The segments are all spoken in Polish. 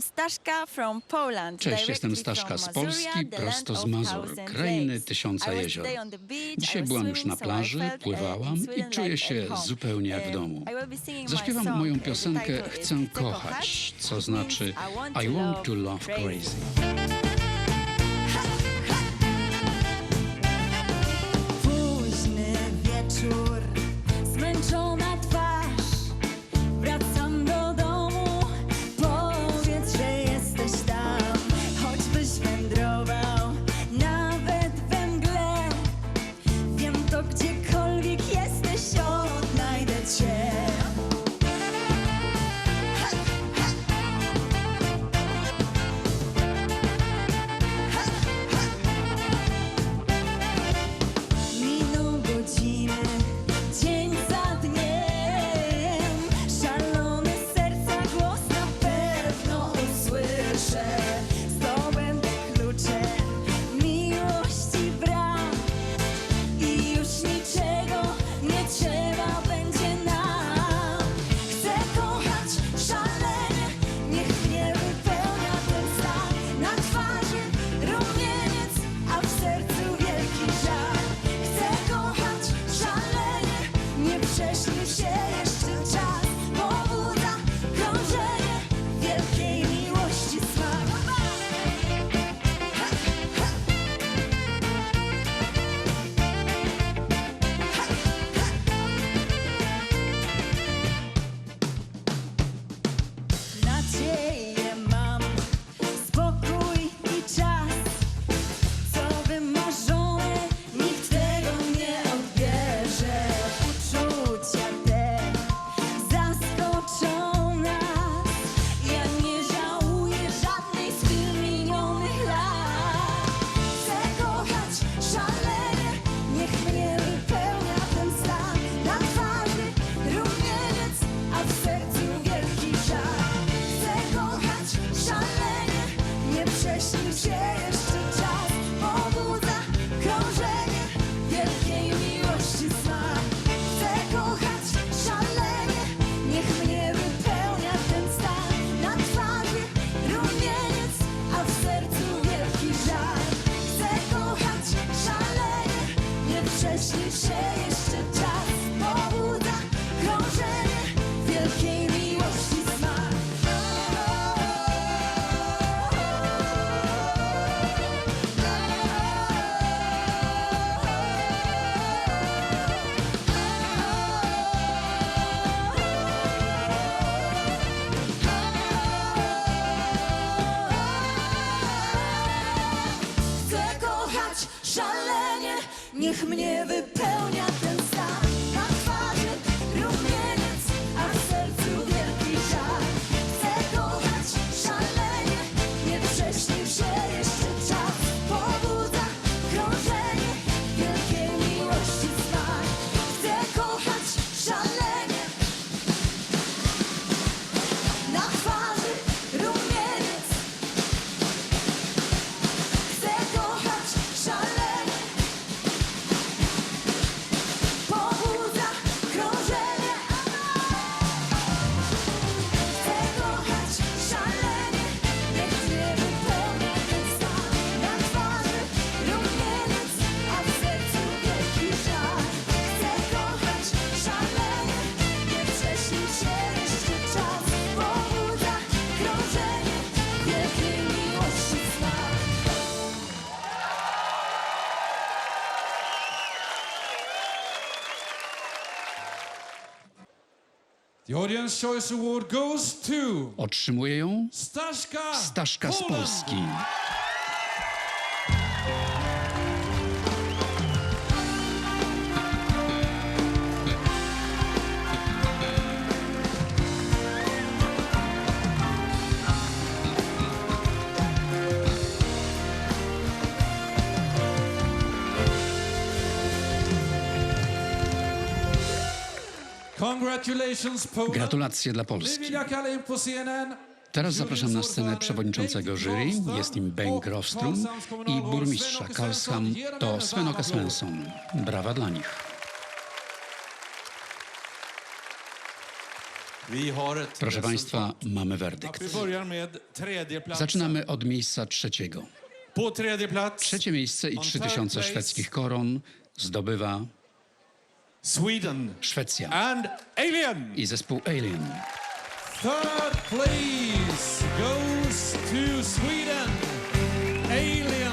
Staszka from Poland. Cześć, jestem Staszka z Polski, prosto z Mazur, krainy tysiąca jezior. Dzisiaj byłam już na plaży, pływałam i czuję się zupełnie jak w domu. Zaśpiewam moją piosenkę Chcę kochać, co znaczy I want to love crazy. szalenie. Niech mnie wypełnia The Audience Choice Award goes to... Otrzymuje ją Staszka, Staszka z Polski. Gratulacje dla Polski. Teraz zapraszam na scenę przewodniczącego jury. Jest nim Ben Grostrum i burmistrza Karlsham to Sven Oka Svensson. Brawa dla nich. Proszę Państwa, mamy werdykt. Zaczynamy od miejsca trzeciego. Trzecie miejsce i 3000 szwedzkich koron zdobywa Sweden Szwecja and Alien. i zespół Alien. Third place goes to Sweden. Alien.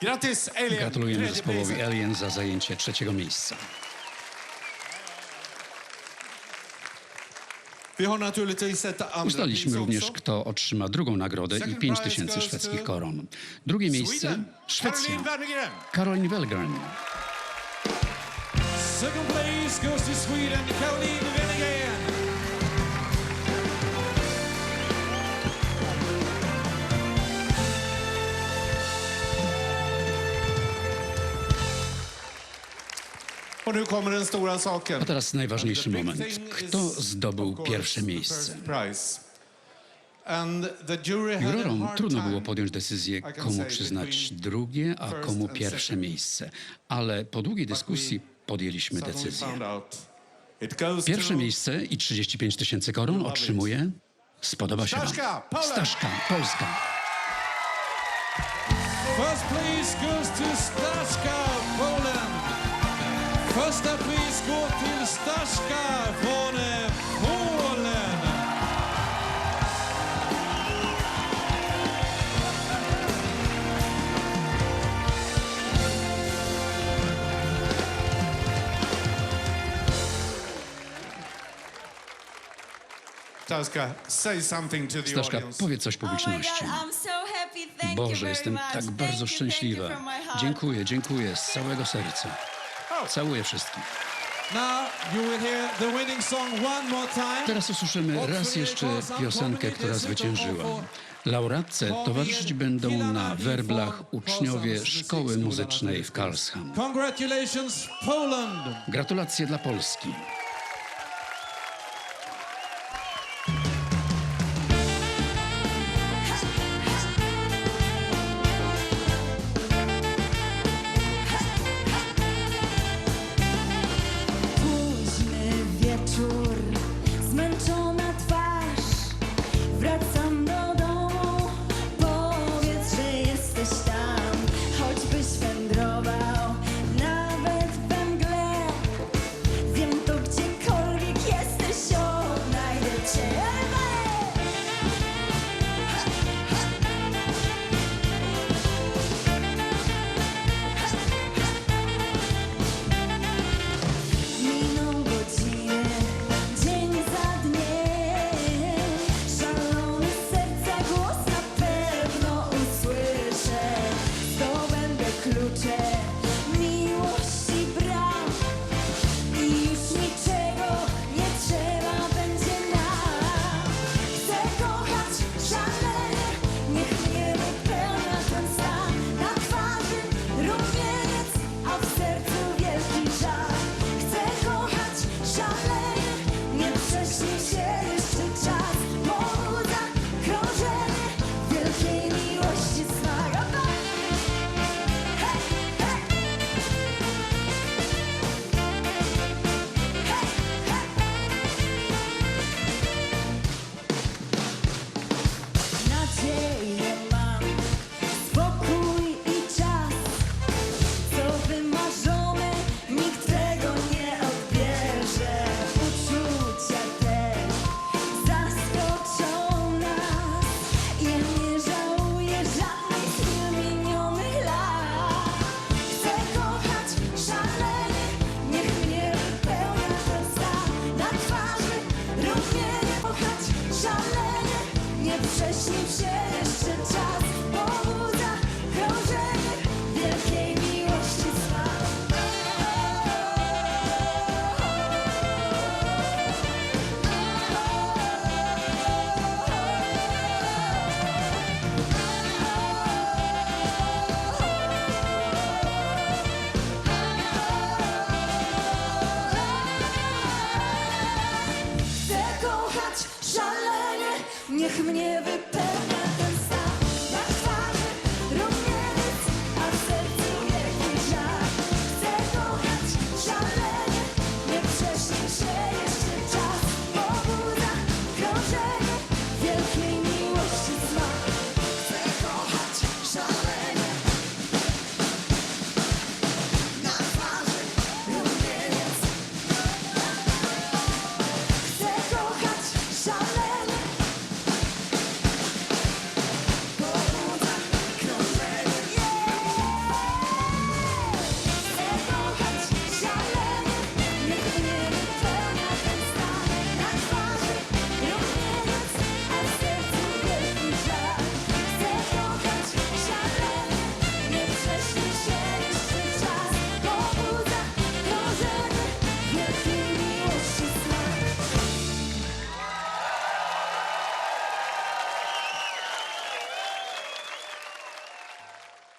Grattis Alien! Gratulujemy zespołowi. Alien za zajęcie trzeciego miejsca. Ustaliliśmy również, kto otrzyma drugą nagrodę i Second 5000 prize goes szwedzkich koron. Drugie miejsce. Szwecja. Caroline Wellgren. Second place goes to Sweden, Caroline Wennergren. A teraz najważniejszy moment. Kto zdobył pierwsze miejsce? Jurorom trudno było podjąć decyzję, komu przyznać drugie, a komu pierwsze miejsce. Ale po długiej dyskusji podjęliśmy decyzję. Pierwsze miejsce i 35 tysięcy koron otrzymuje... Spodoba się Staszka, wam. Staszka, Polska. First place goes to Staszka. Första pris går till Staszka från eh, Polen. Staszka, say something to the Staszka, audience. powiedz coś Oh publiczności. You Boże, jestem tak Thank bardzo you, thank you szczęśliwa. Dziękuję, dziękuję z całego serca. Całuję wszystkich. Teraz usłyszymy raz jeszcze piosenkę, która zwyciężyła. Laureatce towarzyszyć będą na werblach uczniowie Szkoły Muzycznej w Karlsham. Gratulacje dla Polski. Niech mnie wypełni.